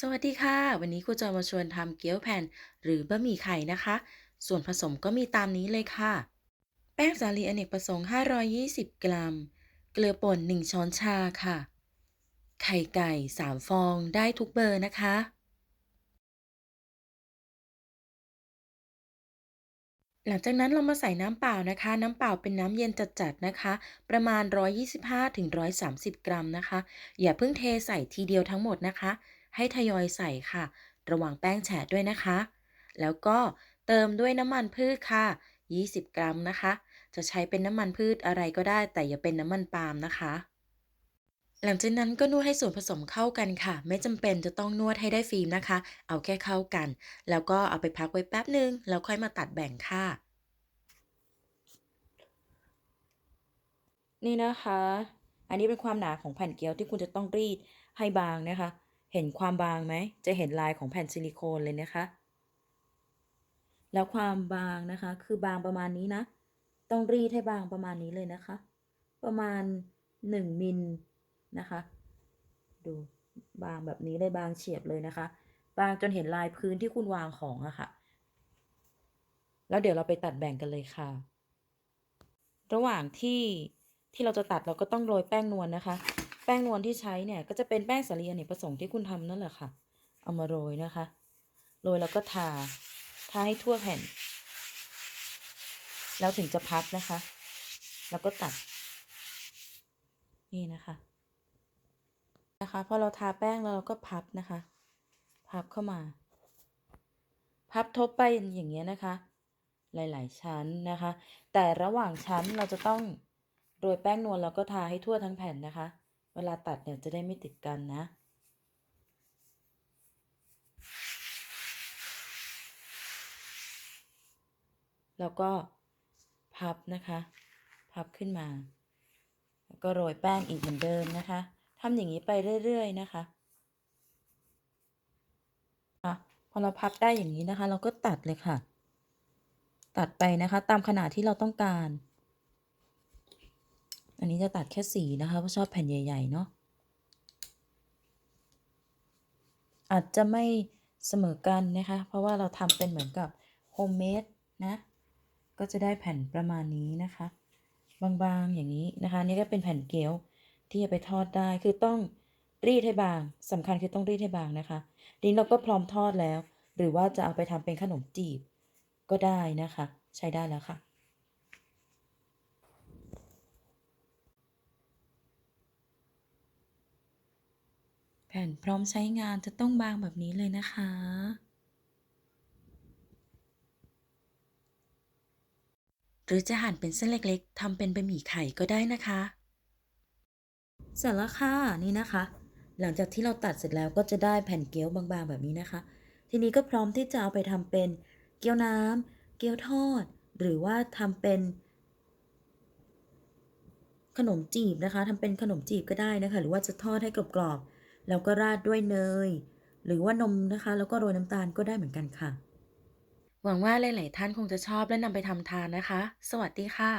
สวัสดีค่ะ วันนี้ครูจะมาชวนทำเกี๊ยวแผ่น หรือบะหมี่ไข่นะคะ ส่วนผสมก็มีตามนี้เลยค่ะ แป้งสาลีอเนกประสงค์ 520 กรัม เกลือป่น 1 ช้อนชาค่ะ ไข่ไก่ 3 ฟองได้ทุกเบอร์นะคะ หลังจากนั้นเรามาใส่น้ำเปล่านะคะ น้ำเปล่าเป็นน้ำเย็นจัดๆนะคะ ประมาณ 125-130 กรัมนะคะ อย่าเพิ่งเทใส่ทีเดียวทั้งหมดนะคะ ให้ทยอยใส่ค่ะ ระวังแป้งแฉะด้วยนะคะ แล้วก็เติมด้วยน้ำมันพืชค่ะ 20 กรัมนะคะ จะใช้เป็นน้ำมันพืชอะไรก็ได้ แต่อย่าเป็นน้ำมันปาล์มนะคะ หลังจากนั้นก็นวดให้ส่วนผสมเข้ากันค่ะ ไม่จำเป็นจะต้องนวดให้ได้ฟิล์มนะคะ เอาแค่เข้ากัน แล้วก็เอาไปพักไว้แป๊บหนึ่งแล้วค่อยมาตัดแบ่งค่ะ นี่นะคะ อันนี้เป็นความหนาของแผ่นเกี๊ยวที่คุณจะต้องรีดให้บางนะคะ เห็นความบางไหม จะเห็นลายของแผ่นซิลิโคนเลยนะคะ แล้วความบางนะคะ คือบางประมาณนี้นะ ต้องรีดให้บางประมาณนี้เลยนะคะ ประมาณ 1มิลนะคะ ดูบางแบบนี้เลยบางเฉียบเลยนะคะ บางจนเห็นลายพื้นที่คุณวางของอะค่ะ แล้วเดี๋ยวเราไปตัดแบ่งกันเลยค่ะ ระหว่างที่ที่เราจะตัดเราก็ต้องโรยแป้งนวลนะคะ แป้งนวลที่ใช้เนี่ยก็จะเป็นแป้งสาลีอเนกประสงค์ที่คุณทำนั่นแหละค่ะ เอามาโรยนะคะ โรยแล้วก็ทา ทาให้ทั่วแผ่น แล้วถึงจะพับนะคะ แล้วก็ตัด นี่นะคะ นะคะ พอเราทาแป้งแล้วเราก็พับนะคะ พับเข้ามา พับทบไปอย่างเงี้ยนะคะ หลาย ๆ ชั้นนะคะ แต่ระหว่างชั้นเราจะต้องโรยแป้งนวลแล้วก็ทาให้ทั่วทั้งแผ่นนะคะ เวลาตัดเนี่ยจะได้ไม่ติดกันนะ แล้วก็พับนะคะ พับขึ้นมา แล้วก็โรยแป้งอีกเหมือนเดิมนะคะทำอย่างนี้ไปเรื่อยๆนะคะพอเราพับได้อย่างนี้นะคะ เราก็ตัดเลยค่ะ ตัดไปนะคะ ตามขนาดที่เราต้องการ นนี้จะตัดแค่สีนะคะเพราะชอบแผ่นใหญ่ๆเนาะอาจจะไม่เสมอกันนะคะ เพราะว่าเราทำเป็นเหมือนกับโฮมเมดนะ ก็จะได้แผ่นประมาณนี้นะคะ บางๆอย่างนี้นะคะ นี่ก็เป็นแผ่นเกี๊ยวที่จะไปทอดได้คือต้องรีดให้บางสำคัญคือต้องรีดให้บางนะคะนี้เราก็พร้อมทอดแล้ว หรือว่าจะเอาไปทำเป็นขนมจีบก็ได้นะคะ ใช้ได้แล้วค่ะ แผ่นพร้อมใช้งานจะต้องบางแบบนี้เลยนะคะ หรือจะหั่นเป็นเส้นเล็กๆทำเป็นบะหมี่ไข่ก็ได้นะคะ เสร็จแล้วค่ะนี่นะคะ หลังจากที่เราตัดเสร็จแล้วก็จะได้แผ่นเกี๊ยวบางๆแบบนี้นะคะ ทีนี้ก็พร้อมที่จะเอาไปทำเป็นเกี๊ยวน้ำเกี๊ยวทอด หรือว่าทำเป็นขนมจีบนะคะทำเป็นขนมจีบก็ได้นะคะ หรือว่าจะทอดให้กรอบๆ แล้วก็ราดด้วยเนย หรือว่านมนะคะ แล้วก็โรยน้ำตาลก็ได้เหมือนกันค่ะ หวังว่าหลาย ๆ ท่านคงจะชอบและนำไปทำทานนะคะ สวัสดีค่ะ